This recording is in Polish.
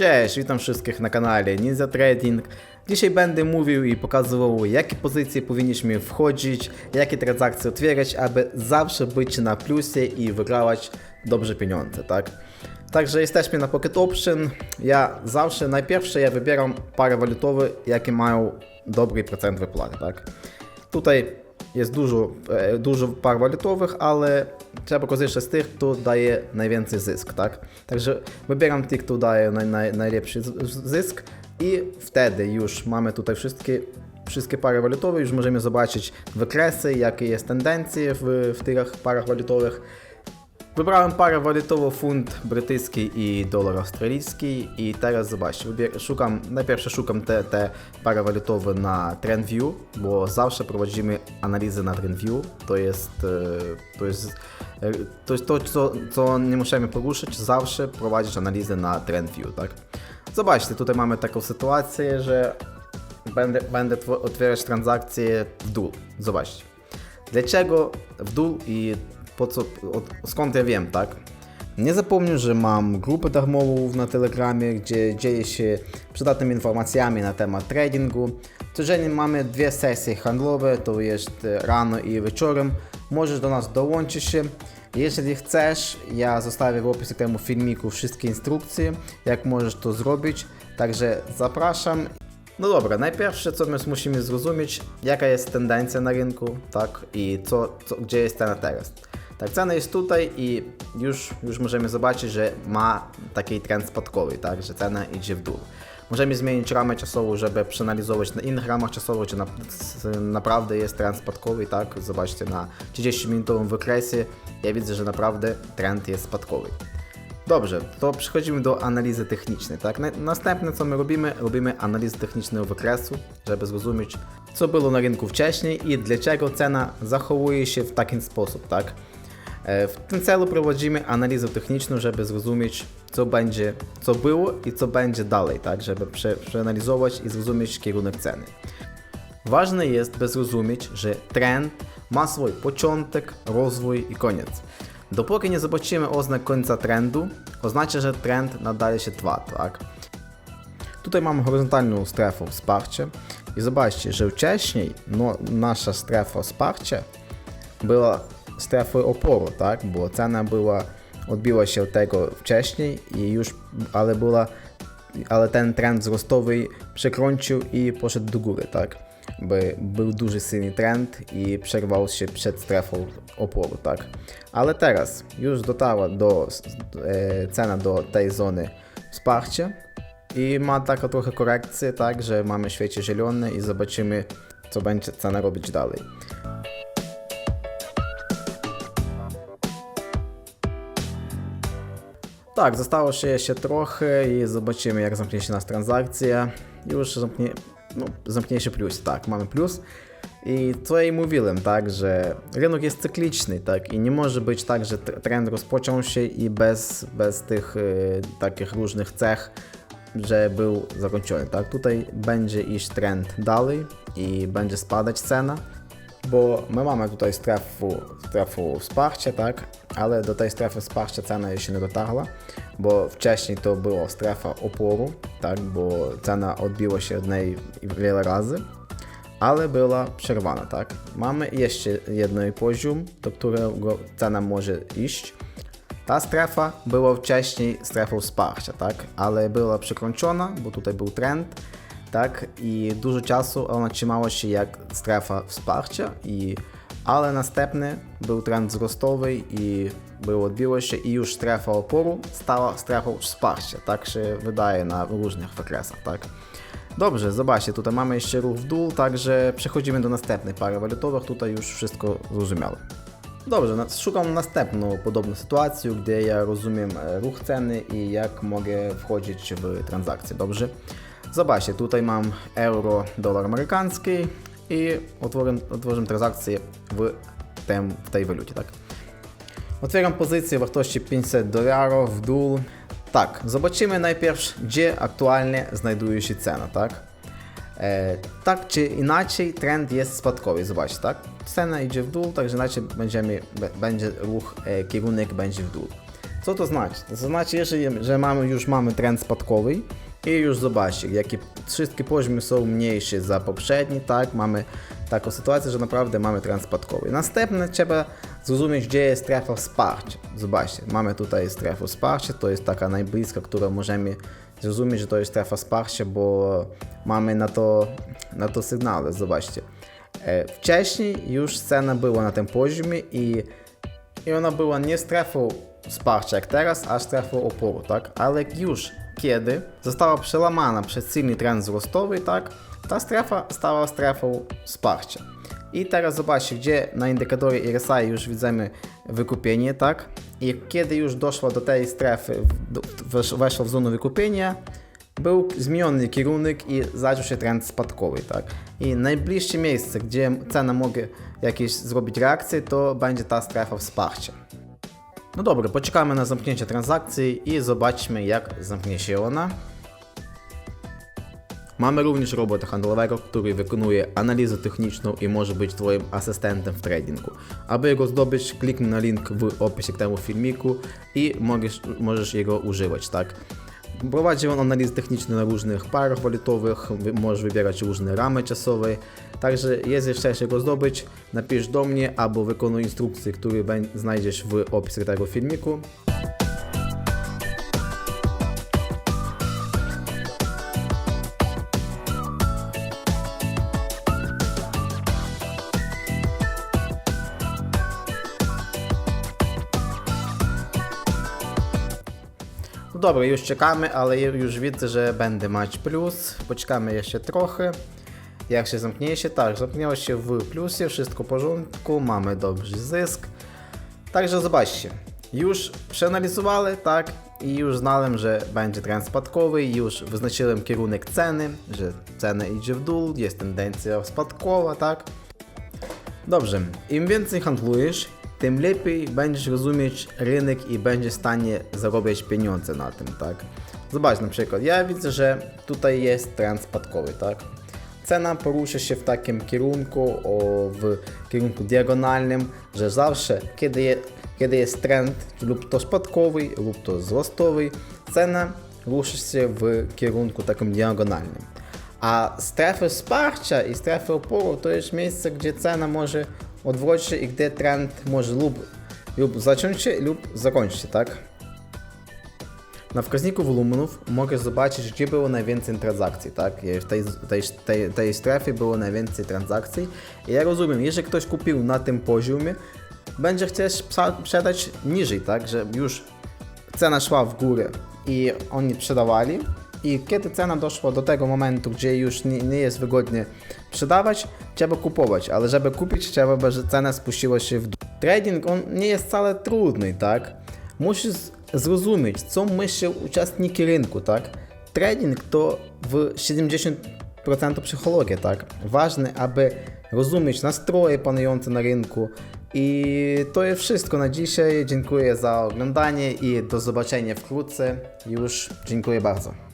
Cześć, witam wszystkich na kanale Ninja Trading. Dzisiaj będę mówił i pokazywał, jakie pozycje powinniśmy wchodzić, jakie transakcje otwierać, aby zawsze być na plusie i wygrywać dobrze pieniądze, tak? Także jesteśmy na Pocket Option. Ja zawsze najpierw ja wybieram pary walutowe, jakie mają dobry procent wypłaty, tak? Tutaj jest dużo, e, dużo par walutowych, ale trzeba korzystać z tych, kto daje najwięcej zysk, tak? Także wybieram tych, kto daje naj, naj, najlepszy z- zysk i wtedy już mamy tutaj wszystkie, wszystkie pary walutowe, już możemy zobaczyć wykresy, jakie jest tendencje w, w tych parach walutowych. Wybrałem parę walutową funt brytyjski i dolar australijski i teraz zobaczcie, szukam, najpierw szukam te, te pary walutowe na TrendView, bo zawsze prowadzimy analizę na TrendView, to jest, e, to jest, e, to, jest to co, co nie musimy poruszyć, zawsze prowadzić analizę na TrendView, tak? Zobaczcie, tutaj mamy taką sytuację, że będę, będę tw- otwierać transakcje w dół, zobaczcie. Dlaczego w dół i po co, od, skąd ja wiem, tak? Nie zapomnę, że mam grupę darmową na Telegramie, gdzie dzieje się przydatnymi informacjami na temat tradingu. Codziennie mamy dwie sesje handlowe, to jest rano i wieczorem. Możesz do nas dołączyć się. Jeżeli chcesz, ja zostawię w opisie temu filmiku wszystkie instrukcje, jak możesz to zrobić. Także zapraszam no dobra, najpierwsze co my musimy zrozumieć, jaka jest tendencja na rynku, tak, i co, co, gdzie jest cena teraz. Tak, cena jest tutaj i już, już możemy zobaczyć, że ma taki trend spadkowy, tak, że cena idzie w dół. Możemy zmienić ramę czasową, żeby przeanalizować na innych ramach czasowych, czy na, naprawdę jest trend spadkowy, tak, zobaczcie na 30-minutowym wykresie, ja widzę, że naprawdę trend jest spadkowy. Dobrze, to przechodzimy do analizy technicznej. Tak? Na- Następne co my robimy, robimy analizę techniczną wykresu, żeby zrozumieć, co było na rynku wcześniej i dlaczego cena zachowuje się w taki sposób. Tak? E, W tym celu prowadzimy analizę techniczną, żeby zrozumieć, co będzie, co było i co będzie dalej, tak? żeby prze, przeanalizować i zrozumieć kierunek ceny. Ważne jest, by zrozumieć, że trend ma swój początek, rozwój i koniec. Dopóki nie zobaczymy oznak końca trendu, oznacza, że trend nadal się trwa, tak? Tutaj mamy horyzontalną strefę wsparcia i zobaczcie, że wcześniej no, nasza strefa wsparcia była strefą oporu, tak? Bo cena była, odbiła się od tego wcześniej i już, ale była, ale ten trend wzrostowy przekręcił i poszedł do góry, tak? By był duży silny trend i przerwał się przed strefą oporu, tak? Ale teraz już dotarła do e, cena do tej zony wsparcia i ma taką trochę korekcję, tak, że mamy świecie zielone i zobaczymy, co będzie cena robić dalej. Tak, zostało się jeszcze trochę i zobaczymy jak zamknie się nas transakcja. Już zamknie, no, zamknie się plus, tak, mamy plus. I co ja mówiłem, tak, że rynek jest cykliczny, tak, i nie może być tak, że trend rozpoczął się i bez, bez tych y, takich różnych cech, że był zakończony, tak. Tutaj będzie iść trend dalej i będzie spadać cena, bo my mamy tutaj strefę, strefę wsparcia, tak, ale do tej strefy wsparcia cena jeszcze nie dotarła, bo wcześniej to była strefa oporu, tak, bo cena odbiła się od niej wiele razy, ale była przerwana, tak. Mamy jeszcze jeden poziom, do którego cena może iść. Ta strefa była wcześniej strefą wsparcia, tak, ale była przekroczona, bo tutaj był trend, tak, i dużo czasu ona trzymała się jak strefa wsparcia, i, ale następny był trend wzrostowy i było odbiło się i już strefa oporu stała strefą wsparcia, tak się wydaje na różnych wykresach, tak. Dobrze, zobaczcie, tutaj mamy jeszcze ruch w dół, także przechodzimy do następnej pary walutowych, tutaj już wszystko zrozumiałe. Dobrze, szukam następną podobną sytuację, gdzie ja rozumiem e, ruch ceny i jak mogę wchodzić w transakcje, dobrze? Zobaczcie, tutaj mam euro, dolar amerykański i otworzę, otworzę transakcję w, tym, w tej walucie, tak? Otwieram pozycję wartości 500 dolarów w dół. Tak, zobaczymy najpierw, gdzie aktualnie znajduje się cena, tak? E, tak czy inaczej trend jest spadkowy, zobaczcie, tak? Cena idzie w dół, także inaczej będziemy, będzie ruch, e, kierunek będzie w dół. Co to znaczy? To znaczy, jeżeli, że mamy, już mamy trend spadkowy i już zobaczcie, jakie wszystkie poziomy są mniejsze za poprzedni, tak, mamy taką sytuację, że naprawdę mamy trend. Następne trzeba zrozumieć, gdzie jest strefa wsparcia. Zobaczcie, mamy tutaj strefę wsparcia, to jest taka najbliższa, którą możemy zrozumieć, że to jest strefa wsparcia, bo mamy na to, na to sygnały, zobaczcie. E, Wcześniej już cena była na tym poziomie i i ona była nie strefą wsparcia jak teraz, a strefą oporu, tak? Ale już kiedy została przełamana przez silny trend wzrostowy, tak? Ta strefa stała strefą wsparcia. I teraz zobaczcie, gdzie na indykatorze RSI już widzimy wykupienie, tak? I kiedy już doszła do tej strefy, w- do- wesz- weszła w zonę wykupienia, był zmieniony kierunek i zaczął się trend spadkowy, tak? I najbliższe miejsce, gdzie cena mogę jakieś zrobić reakcję, to będzie ta strefa wsparcia. No dobra, poczekamy na zamknięcie transakcji i zobaczmy jak zamknie się ona. Mamy również robota handlowego, który wykonuje analizę techniczną i może być Twoim asystentem w tradingu. Aby go zdobyć, kliknij na link w opisie k temu filmiku i możesz, możesz jego używać, tak? Prowadzi on analizy techniczne na różnych parach walutowych, wy- możesz wybierać różne ramy czasowe. Także jeżeli chcesz go zdobyć, napisz do mnie albo wykonuj instrukcje, które bę- znajdziesz w opisie tego filmiku. Dobra, już czekamy, ale już widzę, że będę mać plus. Poczekamy jeszcze trochę. Jak się zamknie się, tak, zamknęło się w plusie, wszystko w porządku, mamy dobry zysk. Także zobaczcie, już przeanalizowali, tak, i już znałem, że będzie trend spadkowy, już wyznaczyłem kierunek ceny, że cena idzie w dół, jest tendencja spadkowa, tak. Dobrze, im więcej handlujesz, tym lepiej będziesz rozumieć rynek i będziesz w stanie zarobiać pieniądze na tym, tak? Zobacz na przykład, ja widzę, że tutaj jest trend spadkowy, tak? Cena porusza się w takim kierunku, o, w kierunku diagonalnym, że zawsze, kiedy, je, kiedy jest trend lub to spadkowy, lub to wzrostowy, cena rusza się w kierunku takim diagonalnym. A strefy wsparcia i strefy oporu to jest miejsce, gdzie cena może odwrócić się i gdzie trend może lub, lub zacząć lub zakończyć tak? Na wskaźniku wolumenów możesz zobaczyć, gdzie było najwięcej transakcji, tak? W tej, tej, tej, tej strefie było najwięcej transakcji. I ja rozumiem, jeżeli ktoś kupił na tym poziomie, będzie chciał sprzedać niżej, tak? Że już cena szła w górę i oni sprzedawali. I kiedy cena doszła do tego momentu, gdzie już nie, nie jest wygodnie sprzedawać, trzeba kupować, ale żeby kupić, trzeba, by, że cena spuściła się w dół. Trading on nie jest wcale trudny, tak? Musisz zrozumieć, co myślą uczestniki rynku, tak? Trading to w 70% psychologia, tak? Ważne, aby rozumieć nastroje panujące na rynku. I to jest wszystko na dzisiaj. Dziękuję za oglądanie i do zobaczenia wkrótce. Już dziękuję bardzo.